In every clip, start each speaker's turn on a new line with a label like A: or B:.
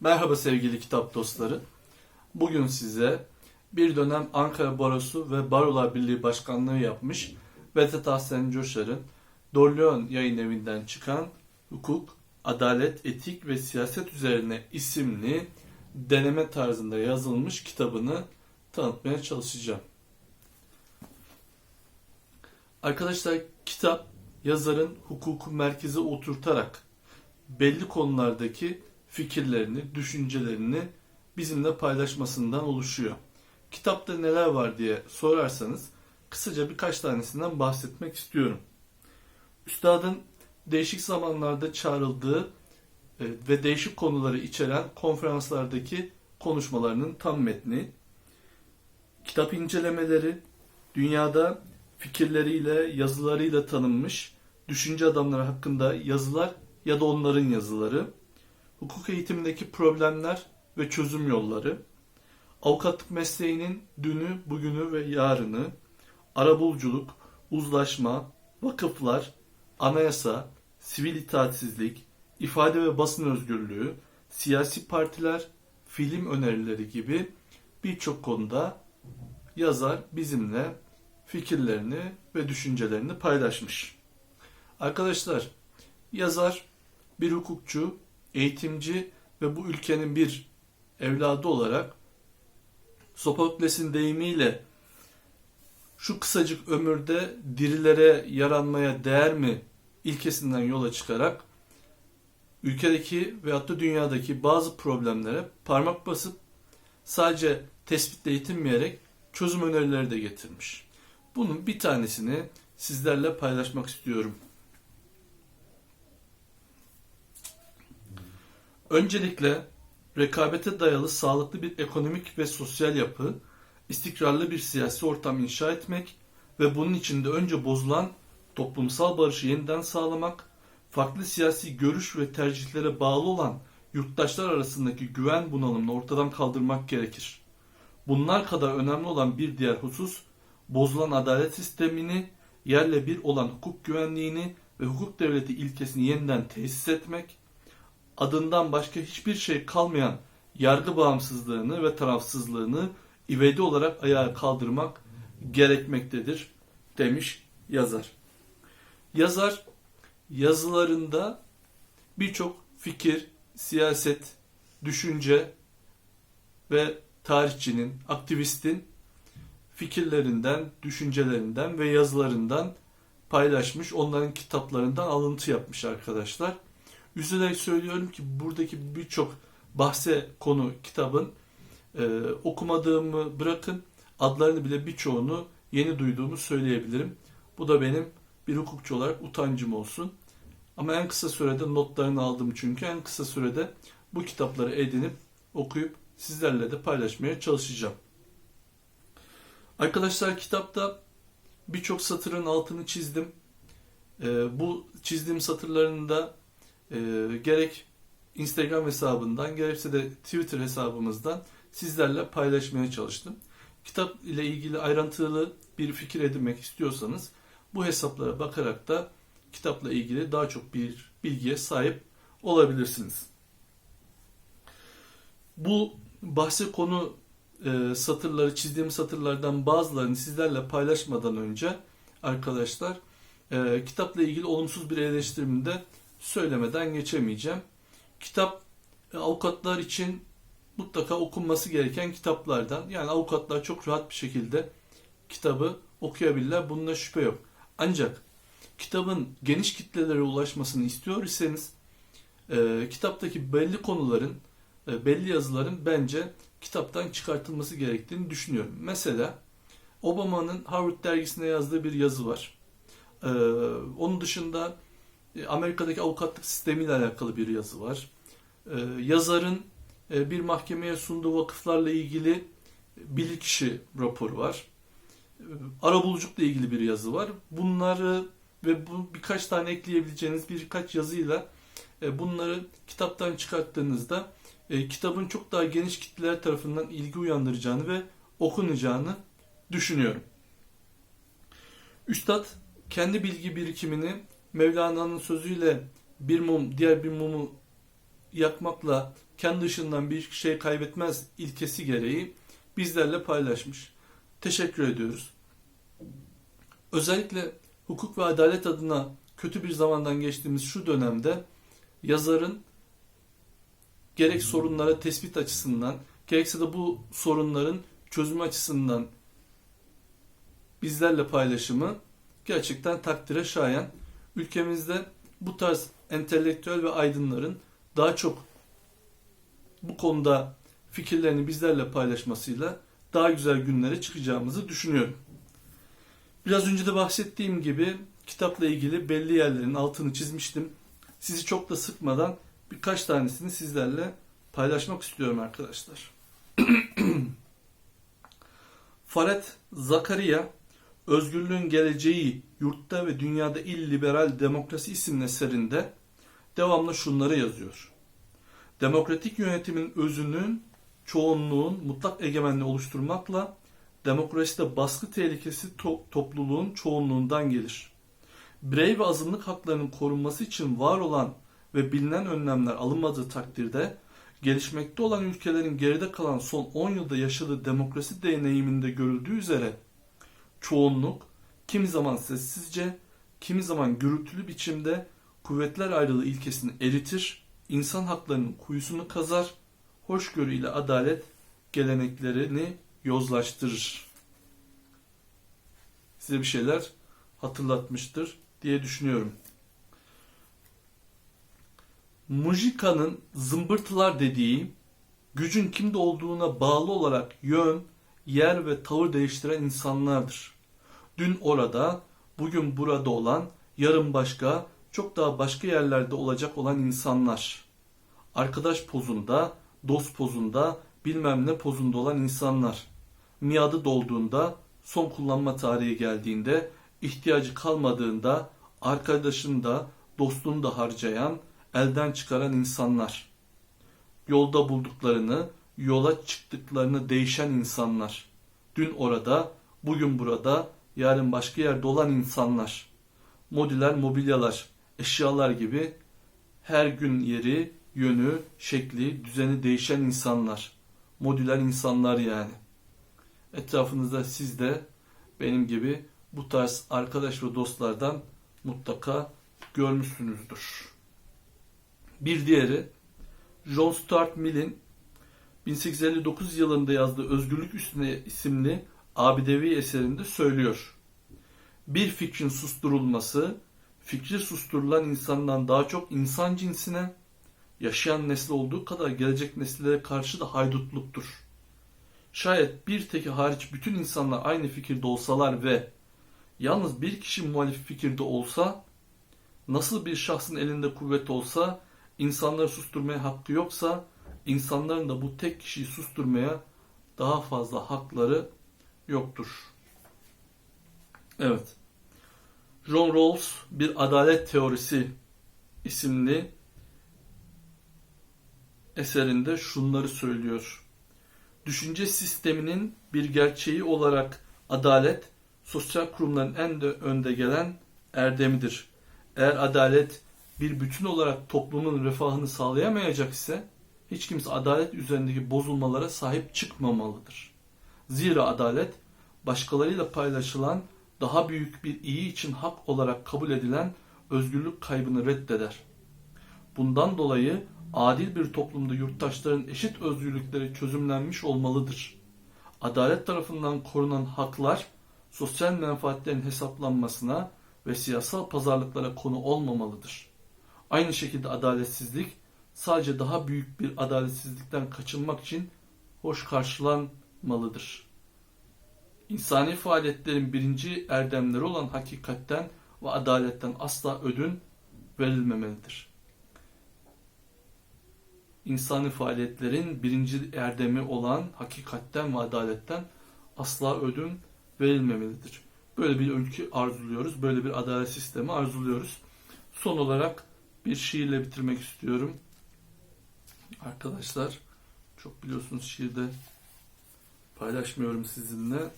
A: Merhaba sevgili kitap dostları. Bugün size bir dönem Ankara Barosu ve Barolar Birliği Başkanlığı yapmış Vedat Ahsen Coşar'ın Dorleon yayın evinden çıkan Hukuk, Adalet, Etik ve Siyaset Üzerine isimli deneme tarzında yazılmış kitabını tanıtmaya çalışacağım. Arkadaşlar kitap yazarın hukuku merkeze oturtarak belli konulardaki fikirlerini, düşüncelerini bizimle paylaşmasından oluşuyor. Kitapta neler var diye sorarsanız kısaca birkaç tanesinden bahsetmek istiyorum. Üstadın değişik zamanlarda çağrıldığı e, ve değişik konuları içeren konferanslardaki konuşmalarının tam metni, kitap incelemeleri, dünyada fikirleriyle, yazılarıyla tanınmış düşünce adamları hakkında yazılar ya da onların yazıları, hukuk eğitimindeki problemler ve çözüm yolları, avukatlık mesleğinin dünü, bugünü ve yarını, arabuluculuk, uzlaşma, vakıflar, anayasa, sivil itaatsizlik, ifade ve basın özgürlüğü, siyasi partiler, film önerileri gibi birçok konuda yazar bizimle fikirlerini ve düşüncelerini paylaşmış. Arkadaşlar, yazar bir hukukçu, eğitimci ve bu ülkenin bir evladı olarak Sofokles'in deyimiyle şu kısacık ömürde dirilere yaranmaya değer mi ilkesinden yola çıkarak ülkedeki veyahut da dünyadaki bazı problemlere parmak basıp sadece tespitle yetinmeyerek çözüm önerileri de getirmiş. Bunun bir tanesini sizlerle paylaşmak istiyorum. Öncelikle rekabete dayalı sağlıklı bir ekonomik ve sosyal yapı, istikrarlı bir siyasi ortam inşa etmek ve bunun içinde önce bozulan toplumsal barışı yeniden sağlamak, farklı siyasi görüş ve tercihlere bağlı olan yurttaşlar arasındaki güven bunalımını ortadan kaldırmak gerekir. Bunlar kadar önemli olan bir diğer husus, bozulan adalet sistemini, yerle bir olan hukuk güvenliğini ve hukuk devleti ilkesini yeniden tesis etmek, adından başka hiçbir şey kalmayan yargı bağımsızlığını ve tarafsızlığını ivedi olarak ayağa kaldırmak gerekmektedir demiş yazar. Yazar yazılarında birçok fikir, siyaset, düşünce ve tarihçinin, aktivistin fikirlerinden, düşüncelerinden ve yazılarından paylaşmış, onların kitaplarından alıntı yapmış arkadaşlar. Üzülerek söylüyorum ki buradaki birçok bahse konu kitabın e, okumadığımı bırakın adlarını bile birçoğunu yeni duyduğumu söyleyebilirim. Bu da benim bir hukukçu olarak utancım olsun. Ama en kısa sürede notlarını aldım çünkü en kısa sürede bu kitapları edinip okuyup sizlerle de paylaşmaya çalışacağım. Arkadaşlar kitapta birçok satırın altını çizdim. E, bu çizdiğim satırlarını da e, gerek Instagram hesabından gerekse de Twitter hesabımızdan sizlerle paylaşmaya çalıştım. Kitap ile ilgili ayrıntılı bir fikir edinmek istiyorsanız bu hesaplara bakarak da kitapla ilgili daha çok bir bilgiye sahip olabilirsiniz. Bu bahse konu e, satırları, çizdiğim satırlardan bazılarını sizlerle paylaşmadan önce arkadaşlar e, kitapla ilgili olumsuz bir eleştirimi de söylemeden geçemeyeceğim. Kitap e, avukatlar için mutlaka okunması gereken kitaplardan. Yani avukatlar çok rahat bir şekilde kitabı okuyabilirler. Bunda şüphe yok. Ancak kitabın geniş kitlelere ulaşmasını istiyor iseniz e, kitaptaki belli konuların, e, belli yazıların bence kitaptan çıkartılması gerektiğini düşünüyorum. Mesela Obama'nın Harvard dergisine yazdığı bir yazı var. E, onun dışında Amerika'daki avukatlık sistemiyle alakalı bir yazı var. E, yazarın e, bir mahkemeye sunduğu vakıflarla ilgili bilirkişi raporu var. Arabuluculukla ilgili bir yazı var. Bunları ve bu birkaç tane ekleyebileceğiniz birkaç yazıyla bunları kitaptan çıkarttığınızda kitabın çok daha geniş kitleler tarafından ilgi uyandıracağını ve okunacağını düşünüyorum. Üstad kendi bilgi birikimini Mevlana'nın sözüyle bir mum diğer bir mumu yakmakla kendi ışığından bir şey kaybetmez ilkesi gereği bizlerle paylaşmış. Teşekkür ediyoruz. Özellikle hukuk ve adalet adına kötü bir zamandan geçtiğimiz şu dönemde yazarın gerek sorunlara tespit açısından gerekse de bu sorunların çözüm açısından bizlerle paylaşımı gerçekten takdire şayan. Ülkemizde bu tarz entelektüel ve aydınların daha çok bu konuda fikirlerini bizlerle paylaşmasıyla daha güzel günlere çıkacağımızı düşünüyorum. Biraz önce de bahsettiğim gibi kitapla ilgili belli yerlerin altını çizmiştim. Sizi çok da sıkmadan birkaç tanesini sizlerle paylaşmak istiyorum arkadaşlar. Faret Zakaria Özgürlüğün Geleceği Yurtta ve Dünyada İlliberal Demokrasi isimli eserinde devamlı şunları yazıyor. Demokratik yönetimin özünün çoğunluğun mutlak egemenliği oluşturmakla demokraside baskı tehlikesi to- topluluğun çoğunluğundan gelir. Birey ve azınlık haklarının korunması için var olan ve bilinen önlemler alınmadığı takdirde gelişmekte olan ülkelerin geride kalan son 10 yılda yaşadığı demokrasi deneyiminde görüldüğü üzere çoğunluk kimi zaman sessizce, kimi zaman gürültülü biçimde kuvvetler ayrılığı ilkesini eritir, insan haklarının kuyusunu kazar, hoşgörü ile adalet geleneklerini yozlaştırır. Size bir şeyler hatırlatmıştır diye düşünüyorum. Mujika'nın zımbırtılar dediği gücün kimde olduğuna bağlı olarak yön, yer ve tavır değiştiren insanlardır. Dün orada, bugün burada olan, yarın başka, çok daha başka yerlerde olacak olan insanlar. Arkadaş pozunda, dost pozunda, bilmem ne pozunda olan insanlar. Miadı dolduğunda, son kullanma tarihi geldiğinde, ihtiyacı kalmadığında, arkadaşını da, dostunu da harcayan, elden çıkaran insanlar. Yolda bulduklarını, yola çıktıklarını değişen insanlar. Dün orada, bugün burada, yarın başka yerde olan insanlar. Modüler mobilyalar, eşyalar gibi her gün yeri, yönü, şekli, düzeni değişen insanlar. Modüler insanlar yani. Etrafınızda siz de benim gibi bu tarz arkadaş ve dostlardan mutlaka görmüşsünüzdür. Bir diğeri John Stuart Mill'in 1859 yılında yazdığı Özgürlük Üstüne isimli abidevi eserinde söylüyor. Bir fikrin susturulması, fikri susturulan insandan daha çok insan cinsine, yaşayan nesli olduğu kadar gelecek nesillere karşı da haydutluktur. Şayet bir teki hariç bütün insanlar aynı fikirde olsalar ve yalnız bir kişi muhalif fikirde olsa, nasıl bir şahsın elinde kuvvet olsa, insanları susturmaya hakkı yoksa, insanların da bu tek kişiyi susturmaya daha fazla hakları yoktur. Evet. John Rawls bir adalet teorisi isimli eserinde şunları söylüyor. Düşünce sisteminin bir gerçeği olarak adalet sosyal kurumların en de önde gelen erdemidir. Eğer adalet bir bütün olarak toplumun refahını sağlayamayacak ise hiç kimse adalet üzerindeki bozulmalara sahip çıkmamalıdır. Zira adalet başkalarıyla paylaşılan daha büyük bir iyi için hak olarak kabul edilen özgürlük kaybını reddeder. Bundan dolayı adil bir toplumda yurttaşların eşit özgürlükleri çözümlenmiş olmalıdır. Adalet tarafından korunan haklar sosyal menfaatlerin hesaplanmasına ve siyasal pazarlıklara konu olmamalıdır. Aynı şekilde adaletsizlik sadece daha büyük bir adaletsizlikten kaçınmak için hoş karşılanmalıdır. İnsani faaliyetlerin birinci erdemleri olan hakikatten ve adaletten asla ödün verilmemelidir. İnsani faaliyetlerin birinci erdemi olan hakikatten ve adaletten asla ödün verilmemelidir. Böyle bir ülke arzuluyoruz, böyle bir adalet sistemi arzuluyoruz. Son olarak bir şiirle bitirmek istiyorum. Arkadaşlar, çok biliyorsunuz şiirde paylaşmıyorum sizinle.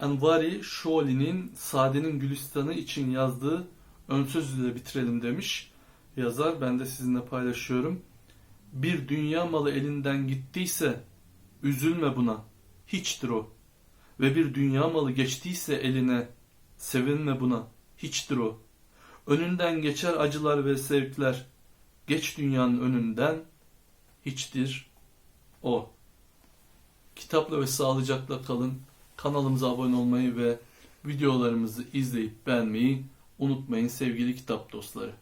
A: Envari Şoli'nin Sade'nin Gülistanı için yazdığı ön söz ile bitirelim demiş yazar. Ben de sizinle paylaşıyorum. Bir dünya malı elinden gittiyse üzülme buna. Hiçtir o. Ve bir dünya malı geçtiyse eline sevinme buna. Hiçtir o. Önünden geçer acılar ve sevkler. Geç dünyanın önünden hiçtir o. Kitapla ve sağlıcakla kalın. Kanalımıza abone olmayı ve videolarımızı izleyip beğenmeyi unutmayın sevgili kitap dostları.